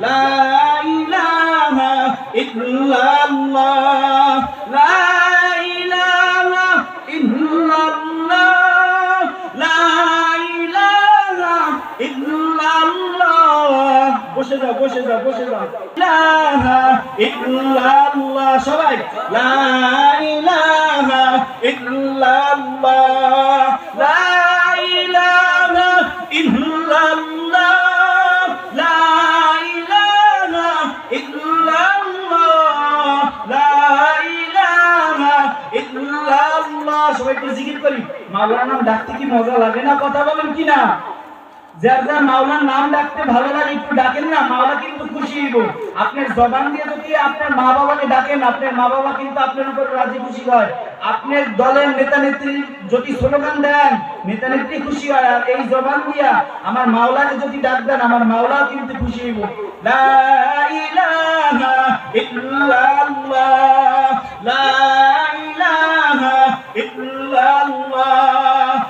লা ইলাহা ইল্লাল্লাহ। লা ইলাহা ইল্লাল্লাহ। লা ইলাহা ইল্লাল্লাহ। বসে যাও বসে যাও বসে যাও। ইলাহা ইল্লাল্লাহ। সবাই, লা সবাই একটু জিকির করি। মাওলানা নাম ডাকতে কি মজা লাগে না? কথা বলেন কি না? যার যার মাওলার নাম ডাকতে ভালো লাগে, একটু ডাকেন না, মাওলা কিন্তু খুশি হইব। আপনার জবান দিয়ে যদি আপনার মা বাবাকে ডাকেন? আপনার মা বাবা কিন্তু আপনার উপর রাজি খুশি হয়। আপনার দলের নেতা নেত্রী যদি স্লোগান দেন, নেতা নেত্রী খুশি হয়। আর এই জবান দিয়া আমার মাওলাকে যদি ডাক দেন, আমার মাওলাও কিন্তু খুশি হইব। লা